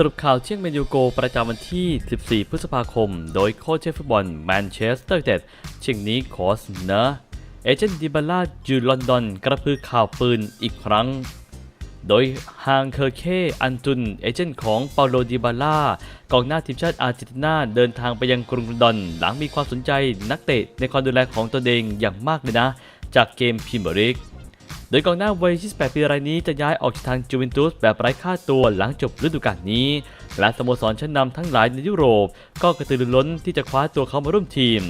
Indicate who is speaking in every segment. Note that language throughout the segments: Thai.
Speaker 1: สรุปข่าวเที่ยงเมนยูโกประจำวันที่ 14 พฤษภาคม โดยโค้ชเชฟฟุตบอลแมนเชสเตอร์ยูไนเต็ดเชียงนี้ขอเสนอเอเจนต์ดิบาล่าอยู่ลอนดอนกระพือข่าวปืนอีกครั้ง โดยฮางเคอร์เคอันตุนเอเจนต์ของเปาโลดิบาล่ากองหน้าทีมชาติอาร์เจนตินาเดินทางไปยังกรุงลอนดอน หลังมีความสนใจนักเตะในความดูแลของตนเองอย่างมากเลยนะ จากเกมพรีเมียร์ลีก โดยกองหน้าวัย 28 ปีรายนี้จะย้ายออกจากทางจูเวนตุสแบบไร้ค่าตัวหลังจบฤดูกาลนี้ และสโมสรชั้นนำทั้งหลายในยุโรป ก็กระตือรือร้นที่จะคว้าตัวเขามาร่วมทีม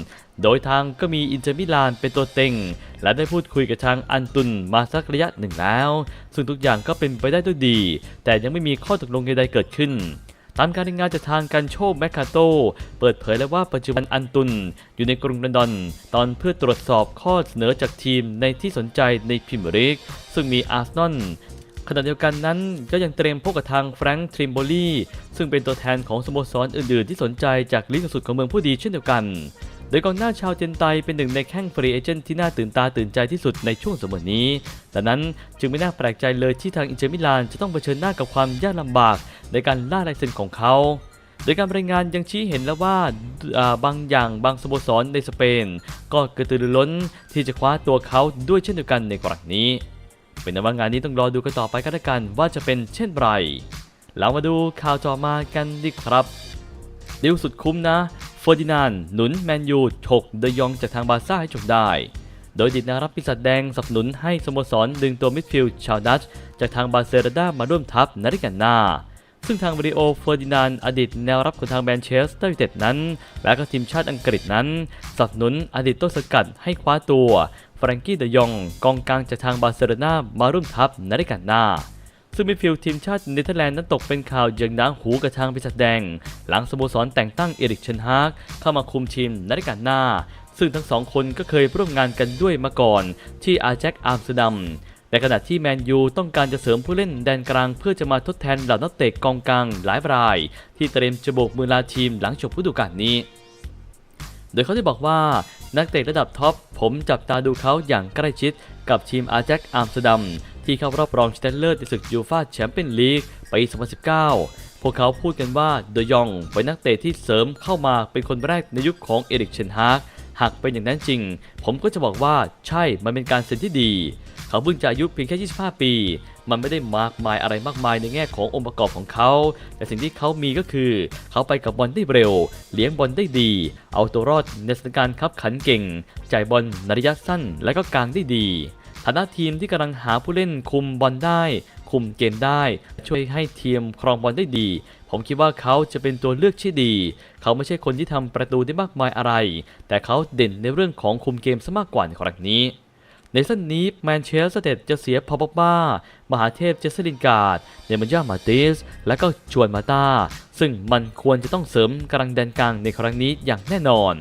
Speaker 1: โดยทางก็มีอินเตอร์มิลานเป็นตัวเต็ง และได้พูดคุยกับทางอันตุนมาสักระยะหนึ่งแล้ว ซึ่งทุกอย่างก็เป็นไปได้ด้วยดี แต่ยังไม่มีข้อตกลงใดๆเกิดขึ้น ตามการรายงานจากทางการโชคแมคคาโต เปิดเผยแล้วว่าปัจจุบันอันตุน อยู่ในกรุงลอนดอน ตอนเพื่อตรวจสอบข้อเสนอจากทีมในที่สนใจในพรีเมียร์ลีกซึ่งมีอาร์เซนอลขณะเดียวกันนั้นก็ยังเตรียมพบกับทางแฟรงค์ทริมโบลีซึ่งเป็นตัวแทนของสโมสรอื่นๆ ที่สนใจจากลีกสุดของเมืองผู้ดีเช่นเดียวกัน โดยกองหน้าชาวเจนไตเป็นหนึ่งในแข้งฟรีเอเจนต์ที่น่าตื่นตาตื่นใจที่สุดในช่วงสมัยนี้ดังนั้นจึงไม่น่าแปลกใจเลยที่ทางอินเตอร์มิลานจะต้องเผชิญหน้ากับความยากลำบาก ในการล่าลายเซ็นของเขา โดยการรายงานยังชี้เห็นแล้วว่าบางอย่างบางสโมสรในสเปน ก็กระตือรือร้นที่จะคว้าตัวเขาด้วยเช่นเดียวกันในกรณีนี้ เป็นนว่างานนี้ต้องรอดูกันต่อไปกันละกันว่าจะเป็นเช่นไรเรามาดูข่าวต่อมากันดีครับดิวสุดคุ้มนะเฟอร์ดินานด์หนุนแมนยูฉกเดยองจากทางบาซ่าให้จบได้ โดยดิดนารับปีศาจแดงสนับสนุนให้สโมสรดึงตัวมิดฟิลด์ชาวดัตช์จากทางบาเซโลนามาร่วมทัพนาริกันนา ซึ่งทางวิดีโอเฟอร์ดินานด์อดีตแนวรับของทางแมนเชสเตอร์ยูไนเต็ดนั้น และก็ทีมชาติอังกฤษนั้นสนับสนุนอดีตต้นสกัดให้คว้าตัวแฟรงกี้เดยองกองกลางจากทางบาร์เซโลนามาร่วมทัพนาริกันนาซึ่งมิดฟิลด์ทีมชาติเนเธอร์แลนด์นั้นตกเป็นข่าวอย่างหนังหูกับทางปีศาจแดง หลังสโมสรแต่งตั้งเอริกเชนฮากเข้ามาคุมทีมนาฬิกาหน้า ซึ่งทั้งสองคนก็เคยร่วมงานกันด้วยมาก่อนที่อาแจ็คอาร์มสเดัม ในขณะที่แมนยูต้องการจะเสริมผู้เล่นแดนกลางเพื่อจะมาทดแทนเหล่านักเตะกองกลางหลายราย ที่เตรียมจะโบกมือลาทีมหลังจบฤดูกาลนี้ โดยเขาได้บอกว่านักเตะระดับท็อปผมจับตาดูเขาอย่างใกล้ชิดกับทีมอาแจ็คอาร์มสเตอร์ดัมที่เข้ารอบรองชนะเลิศในศึกยูฟาแชมเปี้ยนลีกปี2019 พวกเขาพูดกันว่าเดยองเป็นนักเตะที่เสริมเข้ามาเป็นคนแรกในยุคของเอริกเชนฮากหากเป็นอย่างนั้นจริง ผมก็จะบอกว่าใช่มันเป็นการเซ็นที่ดี เขาเพิ่งจะอายุเพียงแค่ 25 ปี มันไม่ได้มากมายอะไรมากมายในแง่ขององค์ประกอบของเขา แต่สิ่งที่เขามีก็คือ เขาไปกับบอลได้เร็ว เลี้ยงบอลได้ดี เอาตัวรอดในสถานการณ์คับขันเก่ง จ่ายบอลในระยะสั้นและก็กลางได้ดีฐานะทีมที่กำลังหาผู้เล่นคุมบอลได้ คุมเกมได้ ช่วยให้ทีมครองบอลได้ดี ผมคิดว่าเขาจะเป็นตัวเลือกที่ดี เขาไม่ใช่คนที่ทำประตูได้มากมายอะไร แต่เขาเด่นในเรื่องของคุมเกมซะมากกว่าในครั้งนี้ ในสั้นนี้แมนเชสเตอร์จะเสียพอปบ้ามหาเทพเจสซิลินการ์ด เนมันยามาติส และก็ชวนมาตา ซึ่งมันควรจะต้องเสริมกำลังแดนกลางในครั้งนี้อย่างแน่นอน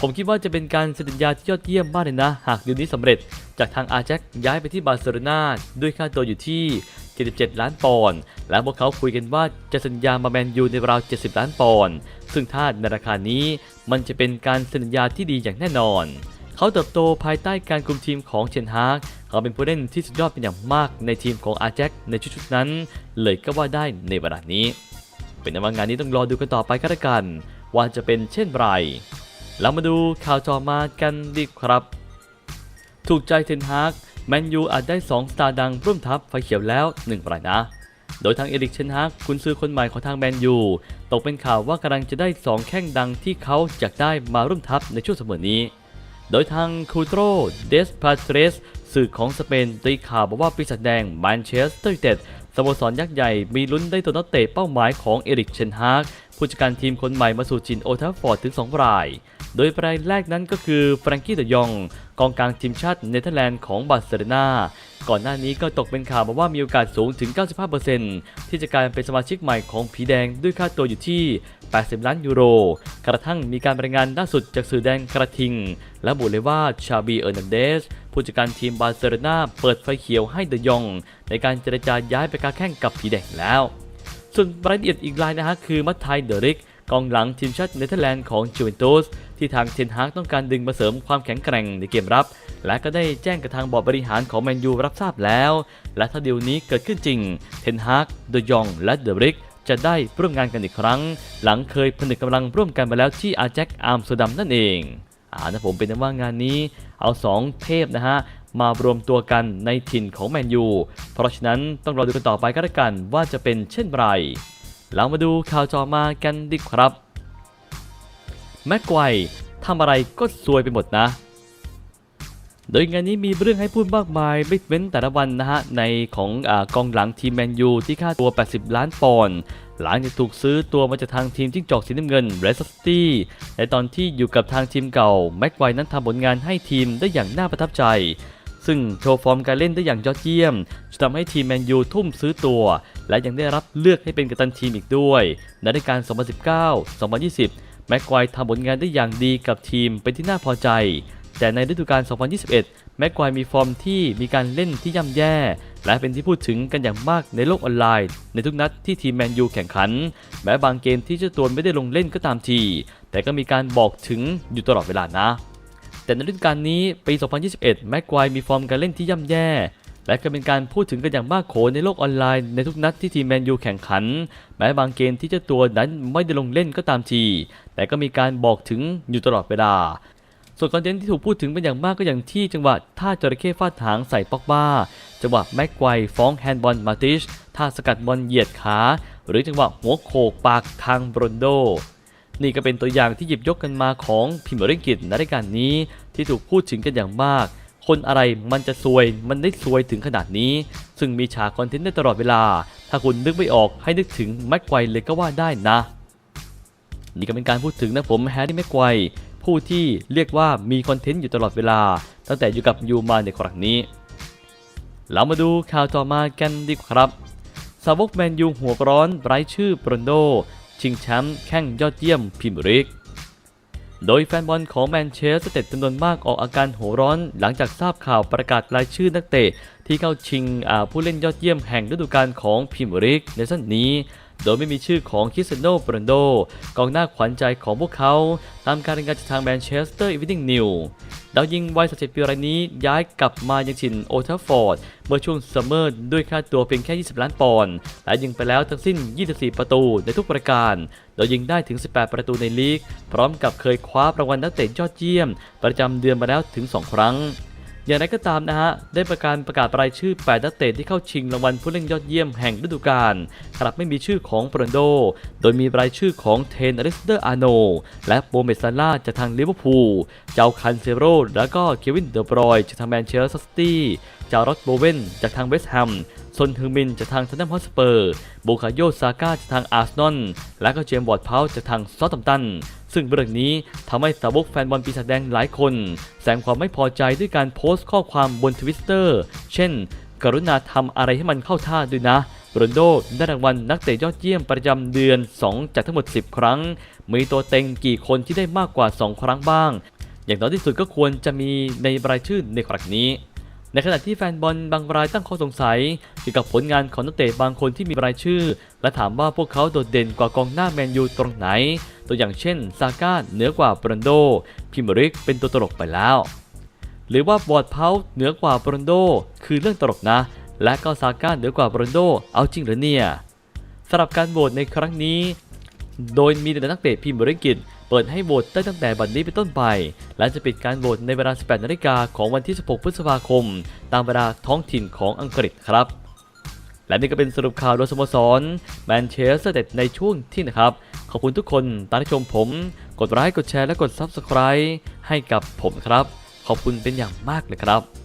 Speaker 1: ผมคิดว่าจะเป็นการเซ็นสัญญาที่ยอดเยี่ยมมากเลยนะ หากดีลนี้สำเร็จ จากทางอาแจ็คย้ายไปที่บาร์เซโลนาด้วยค่าตัวอยู่ที่ 77 ล้านปอนด์ และพวกเขาคุยกันว่าจะสัญญามาแมนยูในราว 70 ล้านปอนด์ ซึ่งถ้าในราคานี้มันจะเป็นการเซ็นสัญญาที่ดีอย่างแน่นอน เขาเติบโตภายใต้การคุมทีมของเชนฮากเขาเป็นผู้เล่นที่สุดยอดเป็นอย่างมากในทีมของอาแจ็คในชุดๆนั้น เลยก็ว่าได้ในเวลานี้ เป็นนว่างานนี้ต้องรอดูกันต่อไปก็แล้วกัน ว่าจะเป็นเช่นไรเรามาดูข่าวต่อมากันดีครับ ถูกใจเทนฮากแมนยูอาจได้ 2 สตาร์ดังร่วมทัพไฟเขียวแล้ว1รายนะ โดยทางเอริกเชนฮากคุณซื้อคนใหม่ของทางแมนยูตกเป็นข่าวว่ากำลังจะได้ 2 แข้งดังที่เขาอยากได้มาร่วมทัพในช่วงเสมอนี้ โดยทางคูโตรเดสพาเทรสสื่อของสเปนตีข่าวบอกว่าปีศาจแดงแมนเชสเตอร์ยูไนเต็ด สโมสรยักษ์ใหญ่มีลุ้นได้ตัวนักเตะเป้าหมายของเอริกเชนฮากผู้จัดการทีมคนใหม่มาสู่จินโอทัฟฟอร์ดถึง 2 ราย โดยรายแรกนั้นก็คือแฟรงกี้เดยอง กองกลางทีมชาติเนเธอร์แลนด์ของบาร์เซโลนาก่อนหน้านี้ก็ตกเป็นข่าวมาว่ามีโอกาสสูงถึง 95%ที่จะกลายเป็นสมาชิกใหม่ของผีแดงด้วยค่าตัวอยู่ที่ 80 ล้านยูโร กระทั่งมีการรายงานล่าสุดจากสื่อแดงกระทิง และบุเลยว่าชาบีเออร์นันเดส ผู้จัดการทีมบาร์เซโลนาเปิดไฟเขียวให้เดยอง ในการเจรจาย้ายไปการแข่งกับผีแดงแล้ว ส่วนรายละเอียดอีกรายนะฮะคือมัตไทเดริกกองหลังทีมชาติเนเธอร์แลนด์ของจูเวนตุสที่ทางเทนฮากต้องการดึงมาเสริมความแข็งแกร่งในเกมรับ และก็ได้แจ้งกับทางบอร์ดบริหารของแมนยูรับทราบแล้ว และถ้าดีลนี้เกิดขึ้นจริงเทนฮากเดยอง และเดริกจะได้ร่วมงานกันอีกครั้ง หลังเคยผนึกกำลังร่วมกันมาแล้วที่อาแจ็คอาร์มสดัมนั่นเอง อ่านะผมเป็นว่างานนี้เอาสองเทพนะฮะมารวมตัวกันในถิ่นของแมนยู เพราะฉะนั้นต้องรอดูกันต่อไปก็แล้วกันว่าจะเป็นเช่นไรเรามาดูข่าวจอมากันดีครับ แม็กไกวทำอะไรก็ซวยไปหมดนะ โดยงานนี้มีเรื่องให้พูดมากมายไม่เว้นแต่ละวันนะฮะ ในของอกองหลังทีมแมนยูที่ค่าตัว 80 ล้านปอนด์หลังจากถูกซื้อตัวมาจากทางทีมจิ้งจอกสีน้ำเงินเรสสตี้ในตอนที่อยู่กับทางทีมเก่า แม็กไกวนั้นทำผลงานให้ทีมได้อย่างน่าประทับใจ ซึ่งโชว์ฟอร์มการเล่นได้อย่างยอดเยี่ยมจนทำให้ทีมแมนยูทุ่มซื้อตัว และยังได้รับเลือกให้เป็นกัปตันทีมอีกด้วยในฤดูกาล 2019-2020 แม็กไกวทำผลงานได้อย่างดีกับทีมเป็นที่น่าพอใจ แต่ในฤดูกาล 2021 แม็กไกวมีฟอร์มที่มีการเล่นที่ย่ำแย่ และเป็นที่พูดถึงกันอย่างมากในโลกออนไลน์ ในทุกนัดที่ทีมแมนยูแข่งขัน แม้บางเกมที่เจ้าตัวไม่ได้ลงเล่นก็ตามที แต่ก็มีการบอกถึงอยู่ตลอดเวลานะ แต่ในฤดูกาลนี้ปี 2021 แม็กไกวมีฟอร์มการเล่นที่ย่ำแย่และก็เป็นการพูดถึงกันอย่างมากโขในโลกออนไลน์ในทุกนัดที่ทีมแมนยูแข่งขัน แม้บางเกมที่เจ้าตัวนั้นไม่ได้ลงเล่นก็ตามที แต่ก็มีการบอกถึงอยู่ตลอดเวลา ส่วนคอนเทนต์ที่ถูกพูดถึงเป็นอย่างมากก็อย่างที่จังหวะท่าจระเข้ฟาดหางใส่ป็อกบ้า จังหวะแม็กไกวฟ้องแฮนด์บอลมาติชท่าสกัดบอลเหยียดขา หรือจังหวะหัวโขกปากทางบรอนโด นี่ก็เป็นตัวอย่างที่หยิบยกกันมาของพิมพ์ริงกิตในรายการนี้ที่ถูกพูดถึงกันอย่างมาก คนอะไรมันจะซวย มันได้ซวยถึงขนาดนี้ ซึ่งมีฉากคอนเทนต์ได้ตลอดเวลา ถ้าคุณนึกไม่ออกให้นึกถึงแม็กไกวเลยก็ว่าได้นะนี่ก็เป็นการพูดถึงนะผมแฮร์รี่แม็กไกว ผู้ที่เรียกว่ามีคอนเทนต์อยู่ตลอดเวลา ตั้งแต่อยู่กับยูมาในครั้งนี้ เรามาดูข่าวต่อมากันดีกว่าครับ สาวกแมนยูหัวร้อนไร้ชื่อโปรนโด ชิงแชมป์แข่งยอดเยี่ยมพรีเมียร์ลีกโดยแฟนบอลของแมนเชสเตอร์จำนวนมากออกอาการโหร้อนหลังจากทราบข่าวประกาศรายชื่อนักเตะที่เข้าชิงผู้เล่นยอดเยี่ยมแห่งฤดูกาลของพรีเมียร์ลีกในสั้นนี้ โดยไม่มีชื่อของคิสเตียโนโปรนโดกองหน้าขวัญใจของพวกเขา ตามการรายงานจากทางแมนเชสเตอร์อีวินิงนิวดาวยิงวัย37ปีรายนี้ย้ายกลับมายังถิ่นโอทัฟฟอร์ด เมื่อช่วงซัมเมอร์ด้วยค่าตัวเพียงแค่ 20 ล้านปอนด์และยิงไปแล้วทั้งสิ้น 24 ประตูในทุกประการ โดยยิงได้ถึง 18 ประตูในลีก พร้อมกับเคยคว้ารางวัลนักเตะยอดเยี่ยม ประจำเดือนมาแล้วถึง 2 ครั้ง อย่างไรก็ตามนะฮะ ได้ประกาศประกาศรายชื่อ 8 นักเตะที่เข้าชิงรางวัลผู้เล่นยอดเยี่ยมแห่งฤดูกาลกลับไม่มีชื่อของโปรนโด โดยมีรายชื่อของเทนอริสเดอร์อาโน และโบเมซาร่าจากทางลิเวอร์พูล เจ้าคันเซโรและก็เควินเดอบรอยน์จากทางแมนเชสเตอร์ซิตี้เจ้ารอดโบเวนจากทางเวสต์แฮม ซนฮึงมินจากทางซันดัมฮอสเปอร์โบคาโยซาก้าจากทางอาร์เซนอลและก็เจมส์วอร์ดเพาจากทางซอตัมตัน ซึ่งเรื่องนี้ทำให้สาวกแฟนบอลปีศาจแดงหลายคน แสดงความไม่พอใจด้วยการโพสต์ข้อความบนทวิตเตอร์เช่น กรุณาทำอะไรให้มันเข้าท่าด้วยนะโรนโดได้รางวัลนักเตะยอดเยี่ยมประจำเดือน 2 จากทั้งหมด 10 ครั้ง มีตัวเต็งกี่คนที่ได้มากกว่า 2 ครั้งบ้าง อย่างน้อยที่สุดก็ควรจะมีในรายชื่อในครั้งนี้ ในขณะที่แฟนบอลบางรายตั้งข้อสงสัยเกี่ยวกับผลงานของนักเตะบางคนที่มีรายชื่อ และถามว่าพวกเขาโดดเด่นกว่ากองหน้าแมนยูตรงไหน ตัวอย่างเช่นซาก้าเหนือกว่าบรันโด พิมริกเป็นตัวตลกไปแล้ว หรือว่าบอร์ดเพาเหนือกว่าบรันโด คือเรื่องตลกนะ และก็ซาก้าเหนือกว่าบรันโด เอาจริงหรือเนี่ยสำหรับการโหวตในครั้งนี้ โดยมีแต่นักเตะพิมบริกิต ปิดให้โหวตได้ตั้งแต่บัดนี้เป็นต้นไป และจะปิดการโหวตในเวลา 18 นาฬิกาของวันที่ 16 พฤษภาคม ตามเวลาท้องถิ่นของอังกฤษครับ และนี่ก็เป็นสรุปข่าวโดยสโมสรแมนเชสเตอร์เดในช่วงที่นะครับ ขอบคุณทุกคนตามชมผม กดไลค์กดแชร์และกด Subscribe ให้กับผมครับ ขอบคุณเป็นอย่างมากเลยครับ